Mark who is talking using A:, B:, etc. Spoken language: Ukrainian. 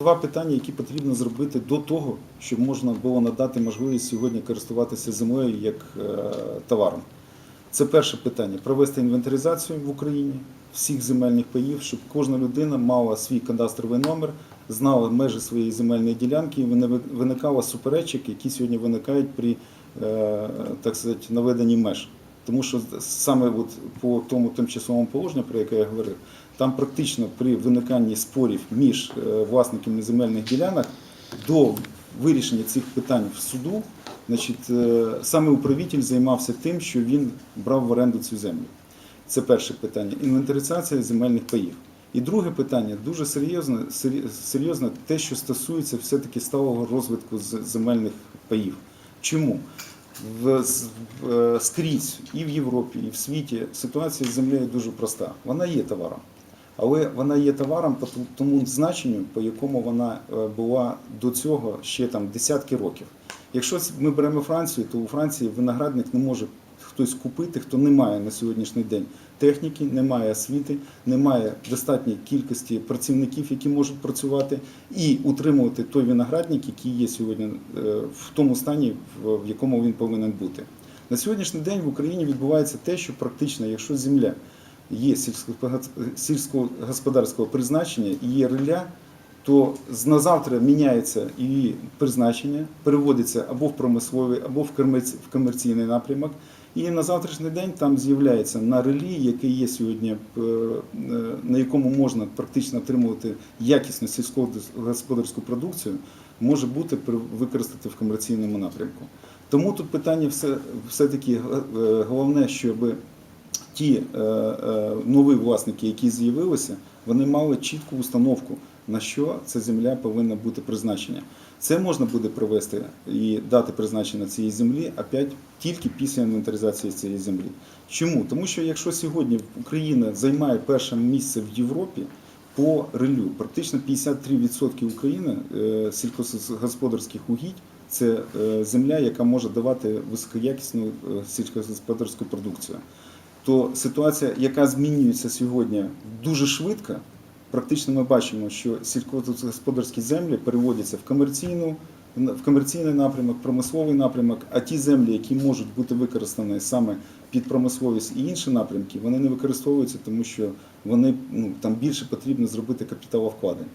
A: Два питання, які потрібно зробити до того, щоб можна було надати можливість сьогодні користуватися землею як е, товаром. Це перше питання провести інвентаризацію в Україні всіх земельних паїв, щоб кожна людина мала свій кадастровий номер, знала межі своєї земельної ділянки і не ви- виникало суперечок, які сьогодні виникають при е, так сказати, наведенні меж. Тому що саме от по тому тимчасовому положенню, про яке я говорив, там практично при виниканні спорів між е, власниками земельних ділянок до вирішення цих питань в суду, значить, е, саме управитель займався тим, що він брав в оренду цю землю. Це перше питання. Інвентаризація земельних паїв. І друге питання дуже серйозне, серйозне те, що стосується все-таки сталого розвитку земельних паїв. Чому? В, в- е, скрізь і в Європі, і в світі ситуація з землею дуже проста. Вона є товаром. Але вона є товаром по тому значенню, по якому вона е, була до цього ще там десятки років. Якщо ми беремо Францію, то у Франції виноградник не може хтось купити, хто не має на сьогоднішній день техніки, не має освіти, не має достатньої кількості працівників, які можуть працювати, і утримувати той виноградник, який є сьогодні е, в тому стані, в якому він повинен бути. На сьогоднішній день в Україні відбувається те, що практично, якщо земля є сільськогоспо- сільськогосподарського призначення і є риля, то на завтра міняється її призначення, переводиться або в промисловий, або в комерційний напрямок. І на завтрашній день там з'являється на релі, який є сьогодні, е, е, на якому можна практично отримувати якісну сільськогосподарську продукцію, може бути використати в комерційному напрямку. Тому тут питання все, все-таки е, головне, щоб ті е, е, нові власники, які з'явилися, вони мали чітку установку, на що ця земля повинна бути призначена. Це можна буде провести і дати призначення цієї землі опять тільки після інвентаризації цієї землі. Чому? Тому що якщо сьогодні Україна займає перше місце в Європі по релю, практично 53% України е, сільськогосподарських угідь це земля, яка може давати високоякісну сільськогосподарську продукцію то ситуація, яка змінюється сьогодні дуже швидко, практично ми бачимо, що сільськогосподарські землі переводяться в комерційну. В комерційний напрямок, промисловий напрямок, а ті землі, які можуть бути використані саме під промисловість і інші напрямки, вони не використовуються, тому що вони ну там більше потрібно зробити капіталовкладень.